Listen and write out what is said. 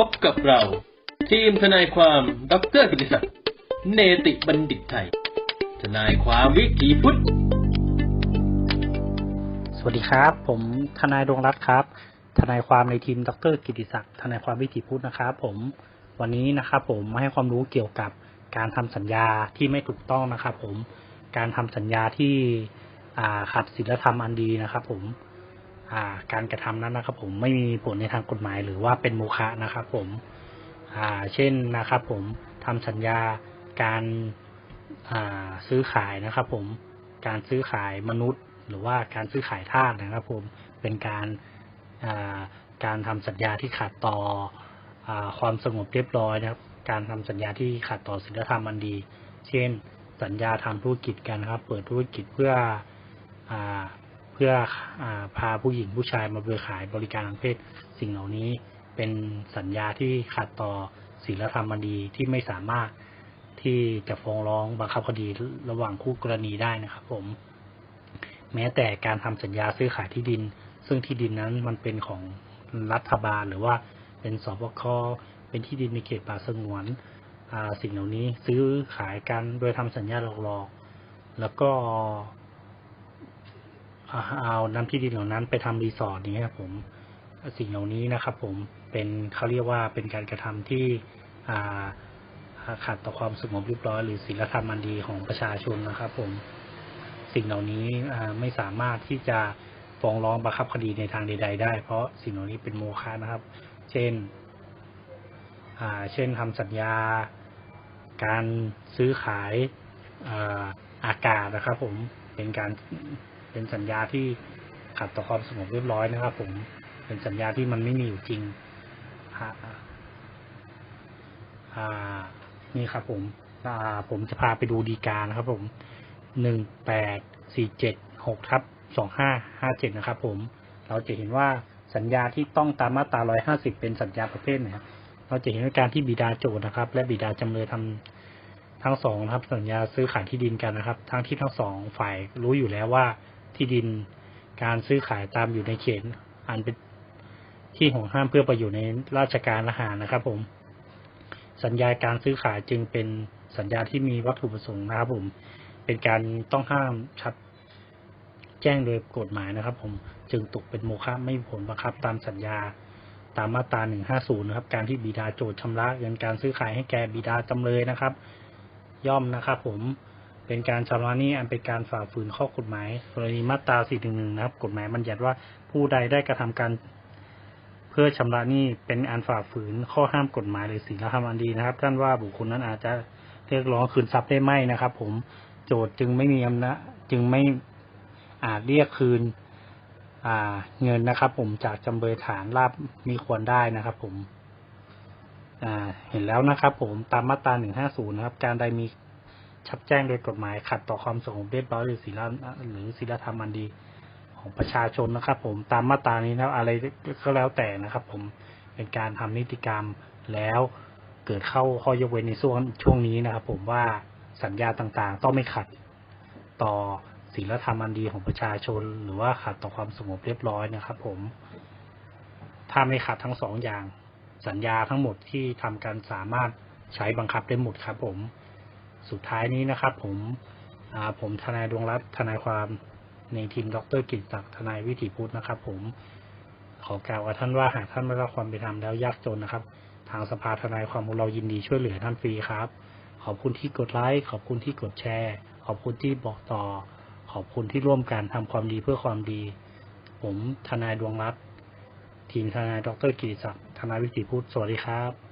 พบกับเรา ทีมทนายความดรกิติศักดิ์เนติบัณฑิตไทย ทนายความวิถีพุทธ สวัสดีครับ ผมทนายดวงรัตน์ครับ ทนายความในทีมดรกิติศักดิ์ทนายความวิถีพุทธนะครับผมวันนี้นะครับผมมาให้ความรู้เกี่ยวกับการทำสัญญาที่ไม่ถูกต้องนะครับผมการทำสัญญาที่อ่าขัดศีลธรรมอันดีนะครับผม การกระทำนั้นนะครับ ผมไม่มีผลในทางกฎหมายหรือว่าเป็นโมฆะนะครับ ผมเช่นนะครับ ผมทำสัญญาการาซื้อขายนะครับ ผมการซื้อขายมนุษย์ หรือว่าการซื้อขายทาสนะครับ ผมเป็นการาการทำสัญญาที่ขัดต่ออความสงบเรียบร้อยนะครับ การทำสัญญาที่ขัดต่อศีลธรรมอันดี เช่น สัญญาทำธุรกิจกันครับ เปิดธุรกิจเพื่ออ เพื่ออพาผู้หญิงผู้ชายมาเบริขายบริการทางเพศ สิ่งเหล่านี้เป็นสัญญาที่ขัดต่อศีลธรรมดีที่ไม่สามารถที่จะฟ้องร้องบังคับคดีระหว่างคู่กรณีได้นะครับผม แม้แต่การทำสัญญาซื้อขายที่ดิน ซึ่งที่ดินนั้นมันเป็นของรัฐบาลหรือว่าเป็นสปคเป็นที่ดินในเขตป่าสงวนสิ่งเหล่านี้ซื้อขายกันโดยทำสัญญาหลอกๆแล้วก็ เอาน้ำที่ดินเหล่านั้นไปทำรีสอร์ทนี้ครับผมสิ่งเหล่านี้นะครับผมเป็นเขาเรียกว่าเป็นการกระทำที่อ่าขัดต่อความสงบเรียบร้อยหรือศีลธรรมอันดีของประชาชนนะครับ ผมสิ่งเหล่านี้ไม่สามารถที่จะฟ้องร้องบังคับคดีในทางใด ๆ ได้ เพราะสิ่งเหล่านี้เป็นโมฆะนะครับ เช่นเช่นทำสัญญา การซื้อขายอากาศนะครับ ผมเป็นการ เป็นสัญญาที่ขัดต่อความสงบเรียบร้อยนะครับ ผมเป็นสัญญาที่มันไม่มีอยู่จริงอ่านี่ครับ ผมอ่าผมจะพาไปดูดีกานะครับ ผมหนึ่งแปดสี่เจ็ดหกทับสองห้าห้าเจ็ดนะครับ ผม เราจะเห็นว่าสัญญาที่ต้องตามมาตราร้อยห้าสิบเป็นสัญญาประเภทไหนครับเราจะเห็นว่าการที่บิดาโจทย์นะครับ และบิดาจำเลยทำทั้งสองนะครับ สัญญาซื้อขายที่ดินกันนะครับ ทั้งที่ทั้งสองฝ่ายรู้อยู่แล้วว่า ที่ดิน การซื้อขายตามอยู่ในเขตอันเป็นที่ห่วงห้ามเพื่อประโยชน์ในราชการอาหารนะครับ ผม สัญญาการซื้อขายจึงเป็นสัญญาที่มีวัตถุประสงค์นะครับ ผม เป็นการต้องห้ามชัดแจ้งโดยกฎหมายนะครับ ผมจึงตกเป็นโมฆะไม่มีผลบังคับ ตามสัญญาตามมาตรา 150 นะครับ การที่บิดาโจทย์ชำระเงินการซื้อขายให้แก่บิดาจำเลยนะครับ ย่อมนะครับ ผม เป็นการชำระหนี้อันเป็นการฝ่าฝืนข้อกฎหมายกรณีมาตรา 411 นะครับ กฎหมายบัญญัติว่าผู้ใดได้กระทำการ เพื่อชำระหนี้เป็นอันฝ่าฝืนข้อห้ามกฎหมายหรือศีลธรรมอันดีนะครับ ท่านว่าบุคคลนั้นอาจจะเรียกร้องคืนทรัพย์ได้ไหมนะครับ ผมโจทย์จึงไม่มีอำนาจจึงไม่อาจเรียกคืนเงินนะครับ ผมจากจำเลยฐานลาบมีควรได้นะครับ ผมเห็นแล้วนะครับ ผมตามมาตรา 150 นะครับ การใดมี ชัดแจ้งโดยกฎหมายขัดต่อความสงบเรียบร้อยหรือศีลหรือศีลธรรมอันดีของประชาชนนะครับ ผมตามมาตรานี้นะอะไรก็แล้วแต่นะครับ ผมเป็นการทำนิติกรรมแล้วเกิดเข้าข้อยกเว้นในช่วงช่วงนี้นะครับ ผมว่าสัญญาต่างๆ ต้องไม่ขัดต่อศีลธรรมอันดีของประชาชน หรือว่าขัดต่อความสงบเรียบร้อยนะครับ ผม ถ้าไม่ขัดทั้งสองอย่าง สัญญาทั้งหมดที่ทำกันสามารถใช้บังคับได้หมดครับ ผม สุดท้ายนี้นะครับ ผมผมทนายดวงรัตน์ทนายความในทีมดรกิตศักดิ์ทนายวิถีพุทธนะครับ ผมขอกล่าวกับท่านว่าหากท่านไม่รับความเป็นธรรมแล้วยากจนนะครับ ทางสภาทนายความของเรายินดีช่วยเหลือท่านฟรีครับ ขอบคุณที่กดไลค์ขอบคุณที่กดแชร์ ขอบคุณที่บอกต่อ ขอบคุณที่ร่วมกันทำความดีเพื่อความดี ผมทนายดวงรัตน์ทีมทนายดรกิติศักดิ์ทนายวิถีพุทธสวัสดีครับ